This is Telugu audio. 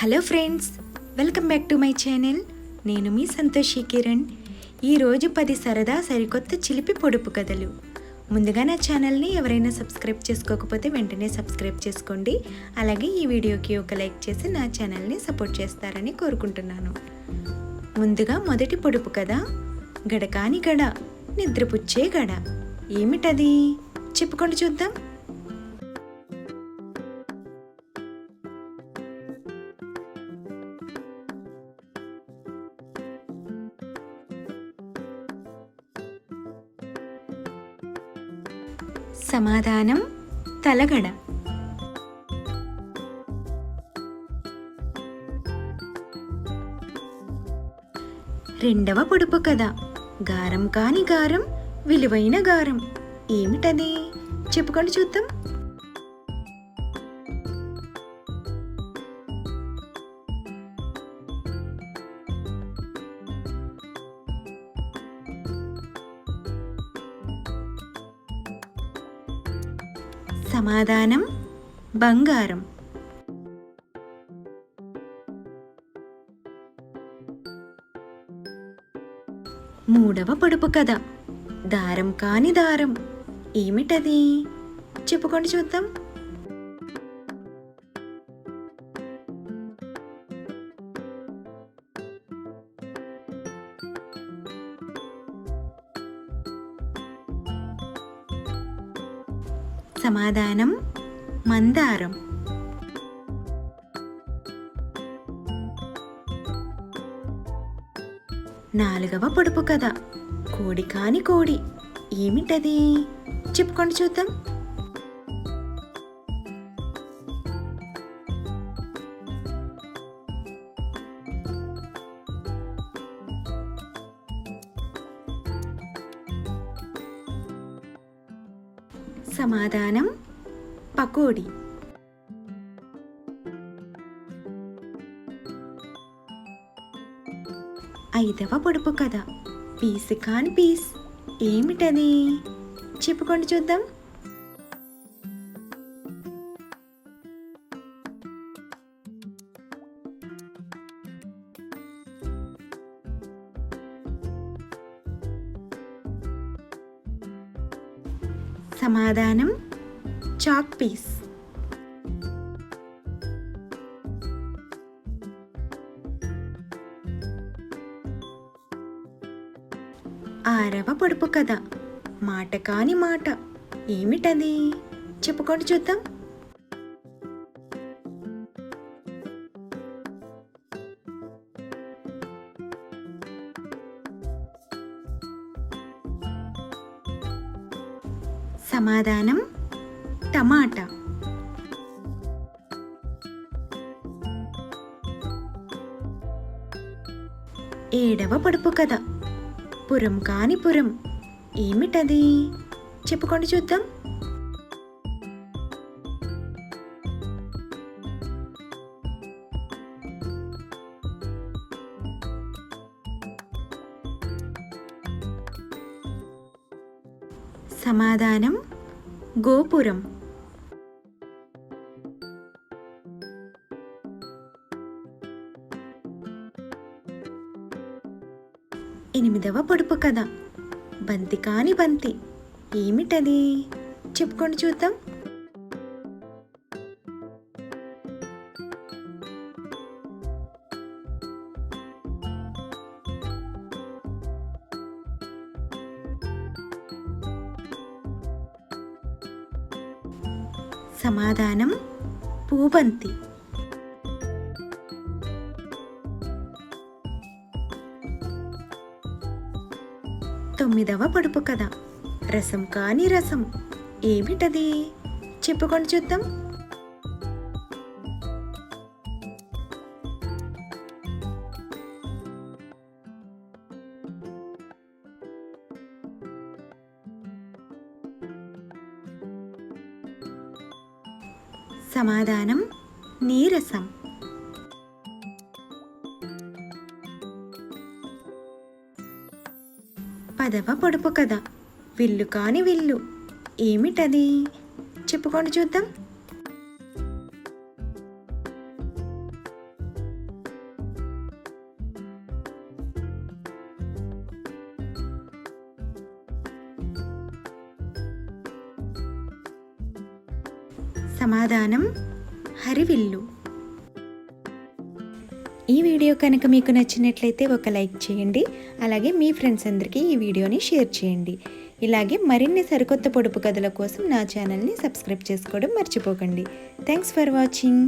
Hello friends welcome back to my channel. నేను మీ సంతోషి కిరణ్. ఈరోజు పది సరదా సరికొత్త చిలిపి పొడుపు కథలు. ముందుగా నా ఛానల్ని ఎవరైనా సబ్స్క్రైబ్ చేసుకోకపోతే వెంటనే సబ్స్క్రైబ్ చేసుకోండి. అలాగే ఈ వీడియోకి ఒక లైక్ చేసి నా ఛానల్ని సపోర్ట్ చేస్తారని కోరుకుంటున్నాను. ముందుగా మొదటి పొడుపు కథ. గడకాని గడ నిద్రపుచ్చే గడ. ఏమిటది? చెప్పుకొని చూద్దాం. సమాధానం తలగడ. రెండవ పొడుపు కథ. గారం కాని గారం విలువైన గారం. ఏమిటది? చెప్పుకొని చూద్దాం. సమాధానం బంగారం. మూడవ పొడుపు కథ. దారం కాని దారం. ఏమిటది? చెప్పుకొని చూద్దాం. సమాధానం మందారం. నాలుగవ పొడుపు కథ. కోడి కాని కోడి. ఏమిటది? చెప్పుకొని చూద్దాం. సమాధానం పకోడీ. ఐదవ పొడుపు కథ. పీస్ కాన్ పీస్. ఏమిటది? చెప్పుకొని చూద్దాం. సమాధానం చాక్ పీస్ ఆరవ పొడుపు కథ. మాట కాని మాట. ఏమిటది? చెప్పుకోండి చూద్దాం. సమాధానం టమాటా. ఏడవ పొడుపు కథ. పురం కాని పురం. ఏమిటది? చెప్పుకోండి చూద్దాం. సమాధానం గోపురం. ఎనిమిదవ పొడుపు కథ. బంతి కాని బంతి. ఏమిటది? చెప్పుకొని చూద్దాం. సమాధానం పూబంతి. తొమ్మిదవ పొడుపు కథ. రసం కాని రసం. ఏమిటది? చెప్పుకొని చూద్దాం. సమాధానం నీరసం. పదవ పొడుపు కథ. విల్లు కాని విల్లు. ఏమిటది? చెప్పుకొని చూద్దాం. సమాధానం హరివిల్లు. ఈ వీడియో కనుక మీకు నచ్చినట్లయితే ఒక లైక్ చేయండి అలాగే మీ ఫ్రెండ్స్ అందరికీ ఈ వీడియోని షేర్ చేయండి. ఇలాగే మరిన్ని సరికొత్త పొడుపు కథల కోసం నా ఛానల్ని సబ్స్క్రైబ్ చేసుకోవడం మర్చిపోకండి. Thanks for watching.